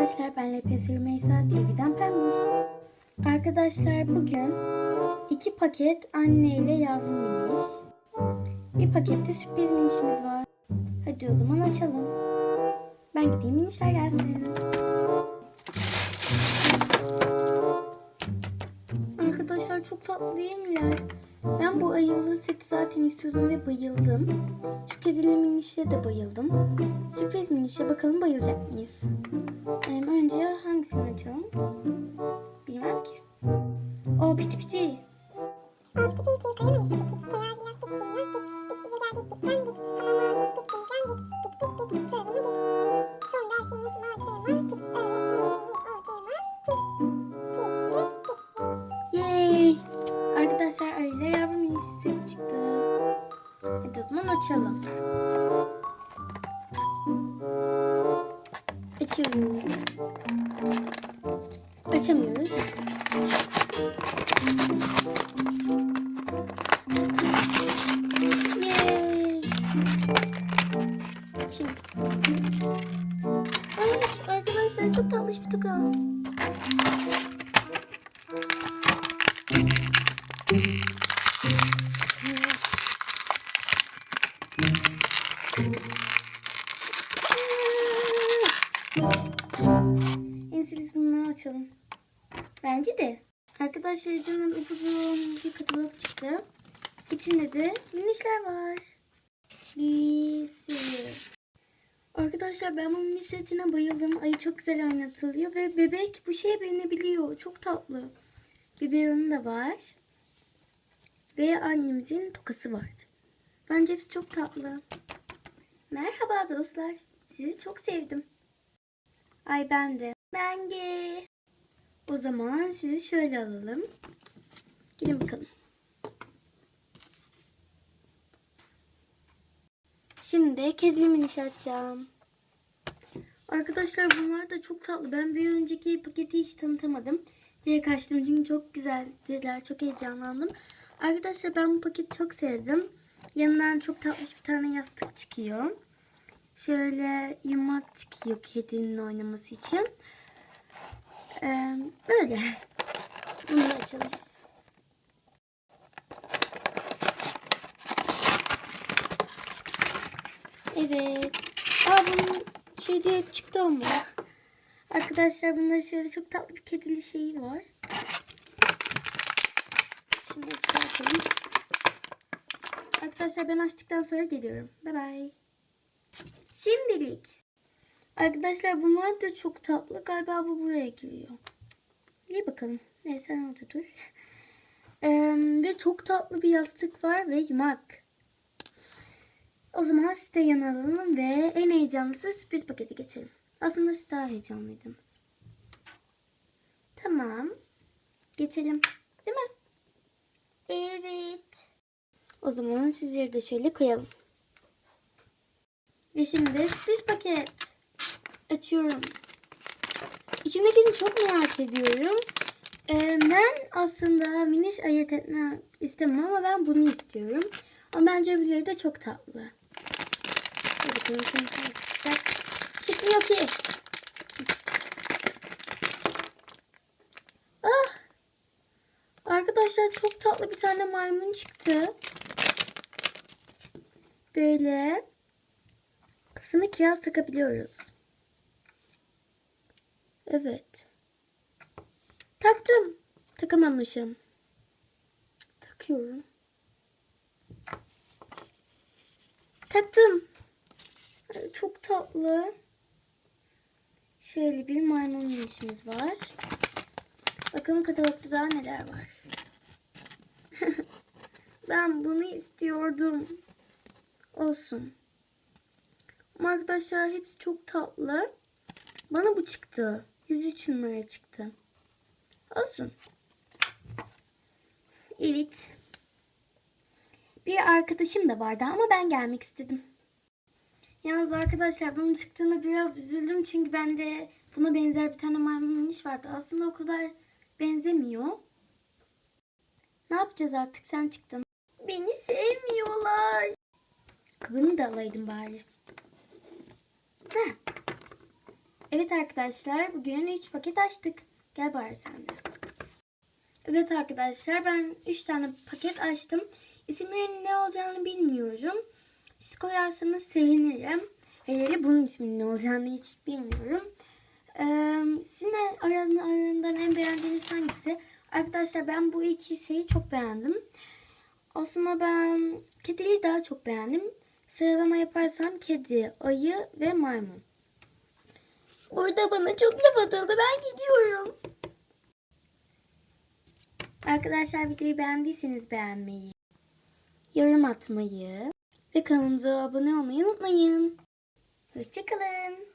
arkadaşlar ben LPS Rümeysa TV'den Pembiş. Arkadaşlar bugün iki paket anne ile yavru miniş. Bir pakette sürpriz minişimiz var. Hadi o zaman açalım. Ben gideyim minişler gelsin. Arkadaşlar çok tatlı değil miler? Ben bu ayılı seti zaten istiyordum ve bayıldım. Şu kedili minişe de bayıldım. Sürpriz minişe bakalım bayılacak mıyız? Ee, önce hangisini açalım? Bilmem ki. O piti piti. O piti piti koyamayız tabii ki. Terazi için lastik. Biz size geldik bitlendik. Hamama gittik temizlendik. Dik dik dik Hadi o zaman açalım. Açıyoruz. Açamıyoruz. Yay! Şimdi. Arkadaşlar çok tatlış bir toka. En biz bunları açalım. Bence de. Arkadaşlar canım upuzun bir katalog çıktı. İçinde de minişler var. Bir sürü. Arkadaşlar ben bu mini setine bayıldım. Ayı çok güzel oynatılıyor ve bebek bu şeye beğenebiliyor. Çok tatlı. Biberonu da var. Ve annemizin tokası var. Bence hepsi çok tatlı. Merhaba dostlar. Sizi çok sevdim. Ay ben de. Ben de. O zaman sizi şöyle alalım. Gidin bakalım. Şimdi kedili miniş açacağım. Arkadaşlar bunlar da çok tatlı. Ben bir önceki paketi hiç tanıtamadım. Diye kaçtım çünkü çok güzeldiler. Çok heyecanlandım. Arkadaşlar ben bu paketi çok sevdim. Yanından çok tatlı bir tane yastık çıkıyor. Şöyle yumak çıkıyor kedinin oynaması için. Ee, böyle. Bunu açalım. Evet. Aa bunun şey diye çıktı ama. Arkadaşlar bunda şöyle çok tatlı bir kedili şeyi var. Da çıkartalım. Arkadaşlar ben açtıktan sonra geliyorum. Bye bye. Şimdilik. Arkadaşlar bunlar da çok tatlı. Galiba bu buraya giriyor. İyi bakalım. Neyse sen orada dur. Ee, ve çok tatlı bir yastık var ve yumak. O zaman siz de yan alalım ve en heyecanlısı sürpriz paketi geçelim. Aslında siz daha heyecanlıydınız. Tamam. Geçelim. Değil mi? Evet. O zaman sizleri de şöyle koyalım. Ve şimdi sürpriz paket. Açıyorum. İçindekini çok merak ediyorum. Ee, ben aslında miniş ayırt etmek istemem ama ben bunu istiyorum. Ama bence öbürleri de çok tatlı. Çıkmıyor ki. Ah! Arkadaşlar çok tatlı bir tane maymun çıktı. Böyle kafasına kiraz takabiliyoruz. Evet. Taktım. Takamamışım. Takıyorum. Taktım. Ay, Çok tatlı. Şöyle bir maymun işimiz var. Bakalım katalogda daha neler var. ben bunu istiyordum. Olsun. Arkadaşlar hepsi çok tatlı. Bana bu çıktı. 103 numara çıktı. Olsun. Evet. Bir arkadaşım da vardı ama ben gelmek istedim. Yalnız arkadaşlar bunun çıktığına biraz üzüldüm çünkü bende buna benzer bir tane maymun iş vardı. Aslında o kadar benzemiyor. Ne yapacağız artık sen çıktın. Beni sevmiyorlar. Kabını da alaydım bari. Heh. Evet arkadaşlar bugün 3 paket açtık. Gel bari sen de. Evet arkadaşlar ben 3 tane paket açtım. İsimlerinin ne olacağını bilmiyorum. Siz koyarsanız sevinirim. Hele bunun isminin ne olacağını hiç bilmiyorum. Ee, sizin aralarında, aralarından en beğendiğiniz hangisi? Arkadaşlar ben bu iki şeyi çok beğendim. Aslında ben kediliği daha çok beğendim. Sıralama yaparsam kedi, ayı ve maymun. Orada bana çok laf atıldı. Ben gidiyorum. Arkadaşlar videoyu beğendiyseniz beğenmeyi, yorum atmayı ve kanalımıza abone olmayı unutmayın. Hoşçakalın.